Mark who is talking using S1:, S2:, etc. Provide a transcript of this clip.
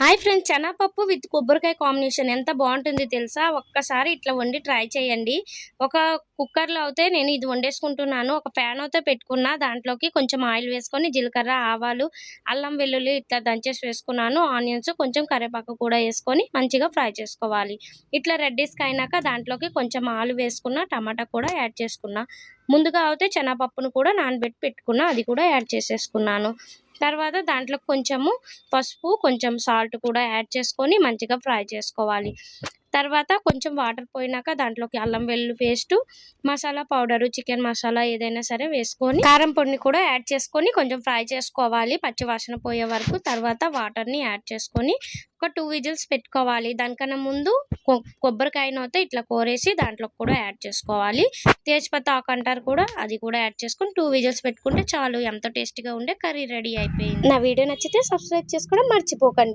S1: Hi friends శనగపప్పు with కొబ్బరికాయ combination ఎంత బాగుంటుంది తెలుసా? ఒక్కసారి ఇట్లా వండి ట్రై చేయండి. ఒక కుక్కర్లో అయితే నేను ఇది వండేసుకుంటున్నాను. ఒక ప్యాన్ అయితే పెట్టుకున్నా. దాంట్లోకి కొంచెం ఆయిల్ వేసుకొని జీలకర్ర ఆవాలు అల్లం వెల్లుల్లి ఇట్లా దంచేసి వేసుకున్నాను. ఆనియన్స్ కొంచెం కరివేపాకు కూడా వేసుకొని మంచిగా ఫ్రై చేసుకోవాలి. ఇట్లా రెడ్డిస్కి అయినాక దాంట్లోకి కొంచెం ఆలు వేసుకున్న టమాటా కూడా యాడ్ చేసుకున్నా. ముందుగా అయితే శనగపప్పును కూడా నానబెట్టి పెట్టుకున్నా. అది కూడా యాడ్ చేసేసుకున్నాను. తర్వాత దాంట్లో కొంచెము పసుపు కొంచెం సాల్ట్ కూడా యాడ్ చేసుకొని మంచిగా ఫ్రై చేసుకోవాలి. తర్వాత కొంచెం వాటర్ పోయినాక దాంట్లోకి అల్లం వెల్లుల్లి paste masala powder chicken masala ఏదైనా సరే వేసుకొని కారం పొడిని కూడా యాడ్ చేసుకొని కొంచెం ఫ్రై చేసుకోవాలి. పచ్చి వాసన పోయే వరకు తర్వాత వాటర్ని యాడ్ చేసుకొని ఒక టూ విజిల్స్ పెట్టుకోవాలి. దానికన్నా ముందు కొ- కొబ్బరికాయను అయితే ఇట్లా కోరేసి దాంట్లో కూడా యాడ్ చేసుకోవాలి. తేజ్పత్తా ఆకు అంటారు కూడా అది కూడా యాడ్ చేసుకొని టూ విజిల్స్ పెట్టుకుంటే చాలు. ఎంతో టేస్టీగా ఉండే కర్రీ రెడీ అయిపోయింది. నా వీడియో నచ్చితే సబ్స్క్రైబ్ చేసుకోవడం మర్చిపోకండి.